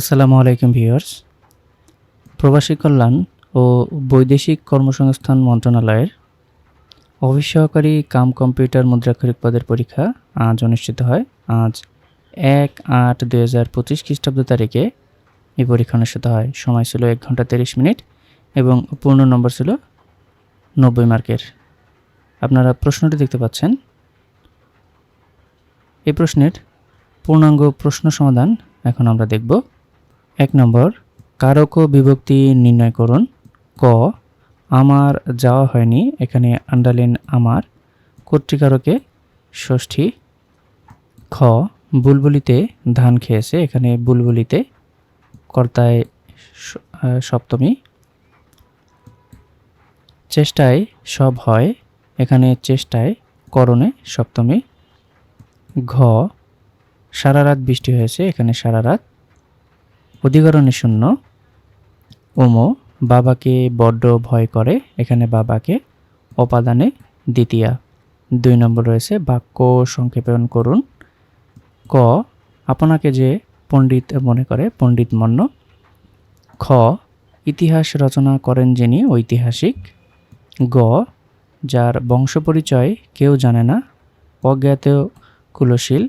আসসালামু আলাইকুম ভিউয়ার্স। প্রবাসী কল্যাণ ও বৈদেশিক কর্মসংস্থান মন্ত্রণালয়ের অফিস সহকারী কাম কম্পিউটার মুদ্রাক্ষরিক পদের পরীক্ষা আজ অনুষ্ঠিত হয়। আজ এক আট দুই হাজার পঁচিশ খ্রিস্টাব্দ তারিখে এই পরীক্ষা অনুষ্ঠিত হয়। সময় ছিল এক ঘণ্টা তিরিশ মিনিট এবং পূর্ণ নম্বর ছিল নব্বই মার্কের। আপনারা প্রশ্নটি দেখতে পাচ্ছেন। এই প্রশ্নের পূর্ণাঙ্গ প্রশ্ন সমাধান এখন আমরা দেখব। এক নম্বর কারক বিভক্তি নির্ণয় করুন। ক, আমার যাওয়া হয়নি, এখানে আন্ডারলাইন আমার, কর্তৃকারকে, ষষ্ঠী। খ, বুলবুলিতে ধান খেয়েছে, এখানে বুলবুলিতে, কর্তায় সপ্তমী। চেষ্টায় সব হয়, এখানে চেষ্টায় করণে সপ্তমী। ঘ, সারা রাত বৃষ্টি হয়েছে, এখানে সারা রাত অধিকরণে শূন্য। ওমো, বাবাকে বড্ড ভয় করে, এখানে বাবাকে অপাদানে দ্বিতীয়া। দুই নম্বর রয়েছে, বাক্য সংক্ষেপণ করুন। ক, আপনাকে যে পণ্ডিত মনে করে, পণ্ডিত মন্য। খ, ইতিহাস রচনা করেন যিনি, ঐতিহাসিক। গ, যার বংশপরিচয় কেউ জানে না অজ্ঞাত কুলশীল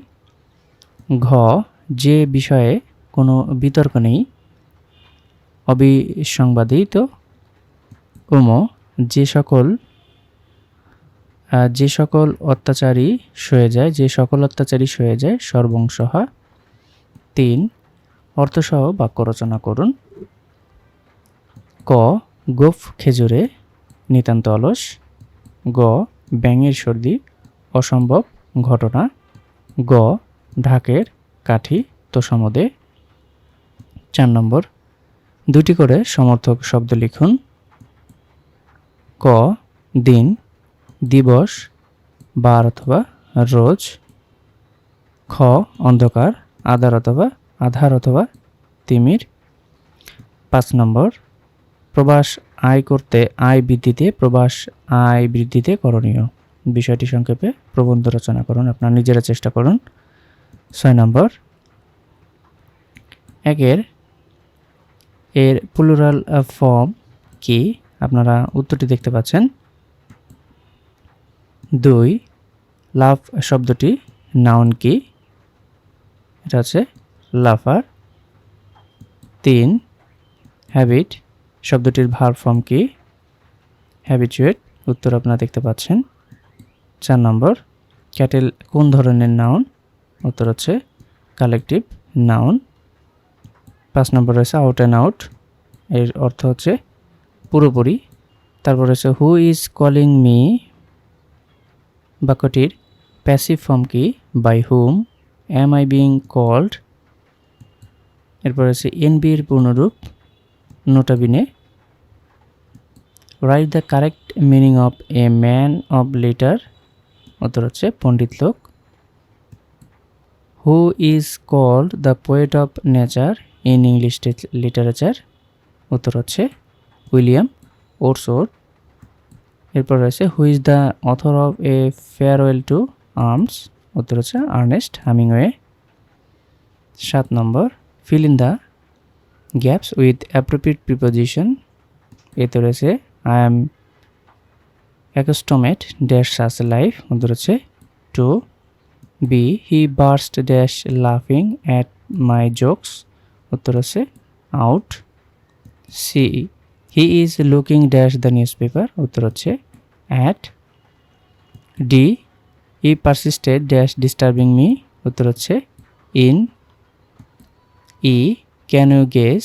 ঘ, যে বিষয়ে কোনো বিতর্ক নেই। অবিসংবাদিত। উম, যে সকল যে সকল অত্যাচারী সয়ে যায়, যে সকল অত্যাচারী সয়ে যায় সর্বংসহা তিন, অর্থসহ বাক্য রচনা করুন। ক, গোফ খেজুরে, নিতান্ত অলস। গ, ব্যাঙের সর্দি, অসম্ভব ঘটনা। গ, ঢাকের কাঠি, তোষামদে। চার নম্বর। দুটি করে সমর্থক শব্দ লিখুন। ক, দিন, দিবস, বার অথবা রোজ। খ, অন্ধকার, আধার অথবা আধার অথবা তিমির। পাঁচ নম্বর, প্রবাস আয় করতে আয় বৃদ্ধিতে, প্রবাস আয় বৃদ্ধিতে করণীয়। বিষয়টি সংক্ষেপে প্রবন্ধ রচনা করুন, আপনার নিজেরা চেষ্টা করুন। ছয় নম্বর, একের এর প্লুরাল ফর্ম কি? আপনারা উত্তরটি দেখতে পাচ্ছেন। দুই লাভ শব্দটি নাউন কি? এটা হচ্ছে লাফার। তিন হ্যাবিট শব্দটির ভার ফর্ম কি? হ্যাবিচুয়েট উত্তর আপনারা দেখতে পাচ্ছেন। চার নম্বর ক্যাটেল কোন ধরনের নাউন উত্তর হচ্ছে কালেকটিভ নাউন পাঁচ নম্বর রয়েছে আউট অ্যান্ড আউট এর অর্থ হচ্ছে পুরোপুরি। তারপর রয়েছে হু ইজ কলিং মি বাক্যটির প্যাসিভ ফর্ম কি? By whom am I being called এরপর রয়েছে এনবির পূর্ণরূপ নোটাবিনে write the correct meaning of a man of letter উত্তর হচ্ছে পণ্ডিত লোক। Who is called the poet of nature in English literature উত্তর হচ্ছে উইলিয়াম ওরসোর। এরপর রয়েছে who is the author of a farewell to arms উত্তর হচ্ছে আর্নেস্ট হামিংওয়ে। সাত নম্বর fill in the gaps with appropriate preposition এতে রয়েছে I am accustomed dash such life উত্তর হচ্ছে to B he burst dash লাফিং অ্যাট মাই জোকস উত্তর হচ্ছে out C he is looking dash the newspaper উত্তর হচ্ছে at D he persisted dash disturbing me উত্তর হচ্ছে in E can you guess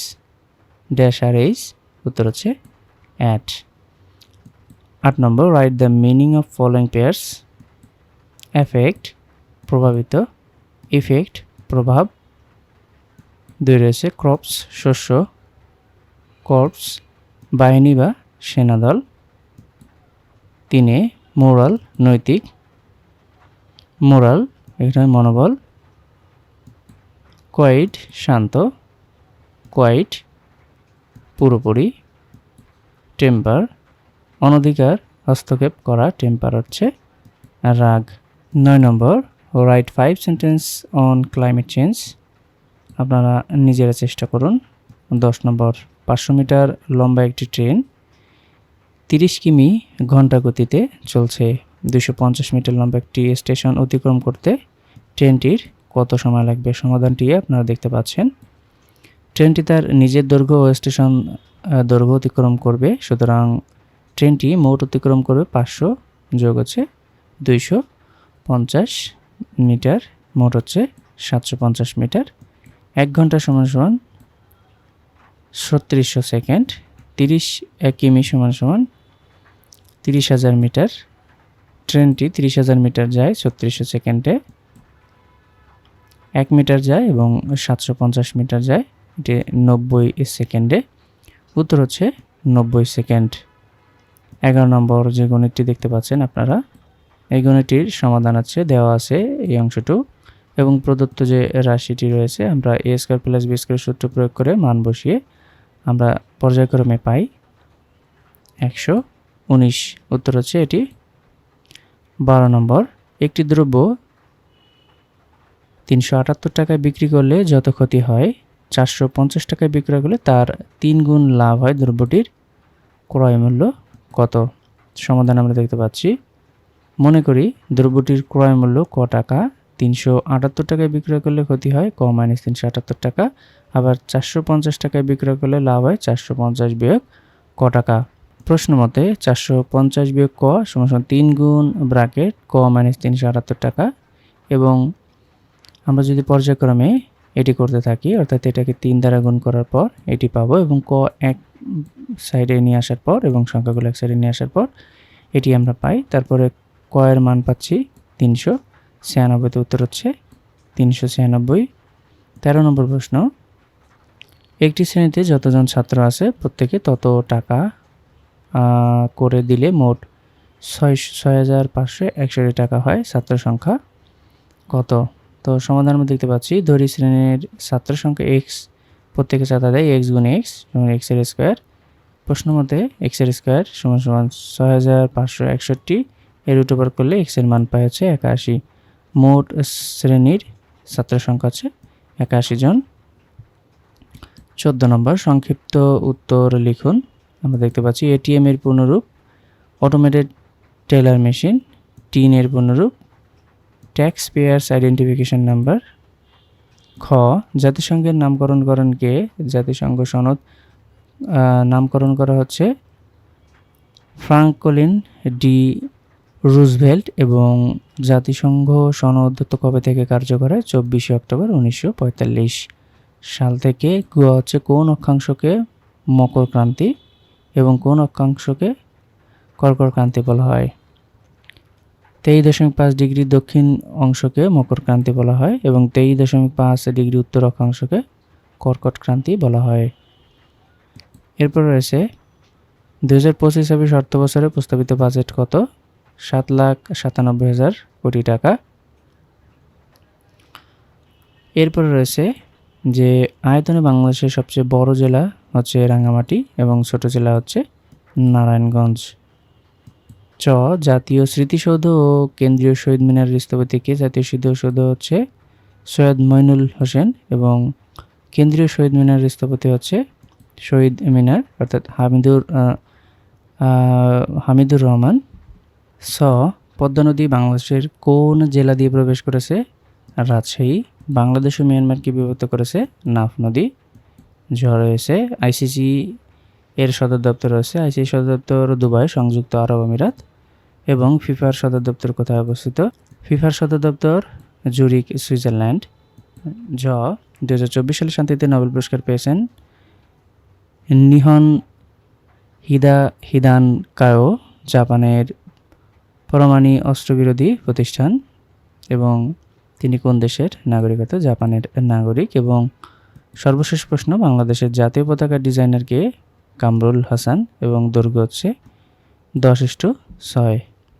dash our age উত্তর হচ্ছে at আট নম্বর write the meaning of following pairs effect প্রভাবিত effect প্রভাব, দুই রয়েছে ক্রপস শস্য কর্পস বাহিনী বা সেনাদল, তিনে মোরাল নৈতিক মোরাল এখানে মনোবল কোয়াইট শান্ত কোয়াইট পুরোপুরি টেম্পার অনধিকার, হস্তক্ষেপ করা টেম্পার হচ্ছে রাগ। নয় নম্বর write five sentence on climate change আপনারা নিজেরা চেষ্টা করুন। দশ নম্বর, পাঁচশো মিটার লম্বা একটি ট্রেন তিরিশ কিমি ঘণ্টা গতিতে চলছে। দুশো পঞ্চাশ মিটার লম্বা একটি স্টেশন অতিক্রম করতে ট্রেনটির কত সময় লাগবে? সমাধানটি আপনারা দেখতে পাচ্ছেন। ট্রেনটি তার নিজের দৈর্ঘ্য ও স্টেশন দৈর্ঘ্য অতিক্রম করবে। সুতরাং ট্রেনটি মোট অতিক্রম করবে পাঁচশো যোগ হচ্ছে দুইশো পঞ্চাশ। মিটার, মোট হচ্ছে সাতশো পঞ্চাশ মিটার। এক ঘণ্টা সমান সমান ছত্রিশশো সেকেন্ড, তিরিশ এক কিমি সমান সমান তিরিশ হাজার মিটার। ট্রেনটি তিরিশ হাজার মিটার যায় ছত্রিশশো সেকেন্ডে। এক মিটার যায় এবং সাতশো পঞ্চাশ মিটার যায়, এটি নব্বই সেকেন্ডে। উত্তর হচ্ছে নব্বই সেকেন্ড। এগারো নম্বর যে গণিতটি দেখতে পাচ্ছেন আপনারা এই গণিতটির সমাধান আছে, দেওয়া আছে এই অংশটু এবং প্রদত্ত যে রাশিটি রয়েছে, আমরা A square plus B square সূত্র প্রয়োগ করে মান বসিয়ে আমরা পর্যায়ক্রমে পাই একশো উনিশ। উত্তর হচ্ছে এটি বারো নম্বর। একটি দ্রব্য তিনশো আটাত্তর টাকায় বিক্রি করলে যত ক্ষতি হয়, চারশো পঞ্চাশ টাকায় বিক্রয় করলে তার তিন গুণ লাভ হয় দ্রব্যটির ক্রয় মূল্য কত? সমাধান আমরা দেখতে পাচ্ছি। মনে করি দ্রব্যটির ক্রয় মূল্য ক টাকা, তিনশো আটাত্তর টাকায় বিক্রয় করলে ক্ষতি হয়, ক মাইনাস তিনশো আটাত্তর টাকা, আবার চারশো পঞ্চাশ টাকায় বিক্রয় করলে লাভ হয় চারশো পঞ্চাশ বিয়োগ ক টাকা। প্রশ্ন মতে চারশো পঞ্চাশ বিয়োগ ক সমান তিন গুণ ব্রাকেট ক মাইনাস তিনশো আটাত্তর টাকা এবং আমরা যদি পর্যায়ক্রমে এটি করতে থাকি, অর্থাৎ এটাকে তিন দ্বারা গুণ করার পর এটি পাবো এবং ক এক সাইডে নিয়ে আসার পর এবং সংখ্যাগুলো এক সাইডে নিয়ে আসার পর এটি আমরা পাই। তারপরে ক এর মান পাচ্ছি তিনশো। ছিয়ানব্বইতে উত্তর হচ্ছে তিনশো ছিয়ানব্বই। তেরো নম্বর প্রশ্ন, একটি শ্রেণীতে যতজন ছাত্র আছে প্রত্যেকে তত টাকা করে দিলে মোট ছয় ছয় হাজার পাঁচশো একষট্টি টাকা হয় ছাত্র সংখ্যা। কত? তো সমাধান আমরা দেখতে পাচ্ছি, ধরি শ্রেণির ছাত্র সংখ্যা এক্স প্রত্যেকে চাঁদা দেয় এক্স গুণ এক্স এবং এক্সের স্কোয়ার প্রশ্ন মতে এক্সের স্কোয়ার সমান সমান ছয় হাজার পাঁচশো একষট্টি এর রুট করলে এক্সের মান পাই হচ্ছে একাশি। মোট শ্রেণির ছাত্র সংখ্যা হচ্ছে একাশি জন। চোদ্দ নম্বর সংক্ষিপ্ত উত্তর লিখুন। আমরা দেখতে পাচ্ছি এটিএম এর পূর্ণরূপ অটোমেটেড টেলার মেশিন টিন এর পূর্ণরূপ ট্যাক্স পেয়ার্স আইডেন্টিফিকেশন নাম্বার খ, জাতিসংঘের নামকরণ করেন কে? জাতিসংঘ সনদ নামকরণ করা হচ্ছে ফ্রাঙ্কলিন ডি রুজভেল্ট এবং জাতিসংঘ সনদ কবে থেকে কার্যকর হয়? চব্বিশে অক্টোবর উনিশশো পঁয়তাল্লিশ সাল থেকে। গুয়া হচ্ছে কোন অক্ষাংশকে মকর ক্রান্তি এবং কোন অক্ষাংশকে কর্কট ক্রান্তি বলা হয়? তেইশ দশমিক পাঁচ ডিগ্রি দক্ষিণ অংশকে মকর ক্রান্তি বলা হয় এবং তেইশ দশমিক পাঁচ ডিগ্রি উত্তর অক্ষাংশকে কর্কট ক্রান্তি বলা হয়। এরপর রয়েছে দু হাজার পঁচিশ ছাব্বিশ অর্থ বছরে প্রস্তাবিত বাজেট কত? সাত লাখ সাতানব্বই হাজার কোটি টাকা। এরপর রয়েছে যে আয়তনে বাংলাদেশের সবচেয়ে বড় জেলা হচ্ছে রাঙ্গামাটি এবং ছোট জেলা হচ্ছে নারায়ণগঞ্জ। চ, জাতীয় স্মৃতিসৌধ ও কেন্দ্রীয় শহীদ মিনারের স্থপতিকে জাতীয় স্মৃতিসৌধ হচ্ছে সৈয়দ মইনুল হোসেন এবং কেন্দ্রীয় শহীদ মিনার স্থপতি হচ্ছে শহীদ মিনার, অর্থাৎ হামিদুর হামিদুর রহমান। স, পদ্মা নদী বাংলাদেশের কোন জেলা দিয়ে প্রবেশ করেছে? রাজশাহী, বাংলাদেশ ও মিয়ানমারকে বিভক্ত করেছে নাফ নদী। ঝ রয়েছে আইসিসি এর সদর দপ্তর রয়েছে আইসিসি সদর দপ্তর দুবাই, সংযুক্ত আরব আমিরাত এবং ফিফার সদর দপ্তর কোথায় অবস্থিত? ফিফার সদর দপ্তর জুরিক সুইজারল্যান্ড। জ দু হাজার চব্বিশ সালে শান্তিতে নোবেল পুরস্কার পেয়েছেন নিহন হিদা হিদান কায়ো জাপানের পরমাণু অস্ত্রবিরোধী প্রতিষ্ঠান এবং তিনি কোন দেশের নাগরিকতা জাপানের নাগরিক এবং সর্বশেষ প্রশ্ন, বাংলাদেশের জাতীয় পতাকার ডিজাইনারকে কামরুল হাসান এবং দৈর্ঘ্য হচ্ছে দশ ইস্টু ছয়।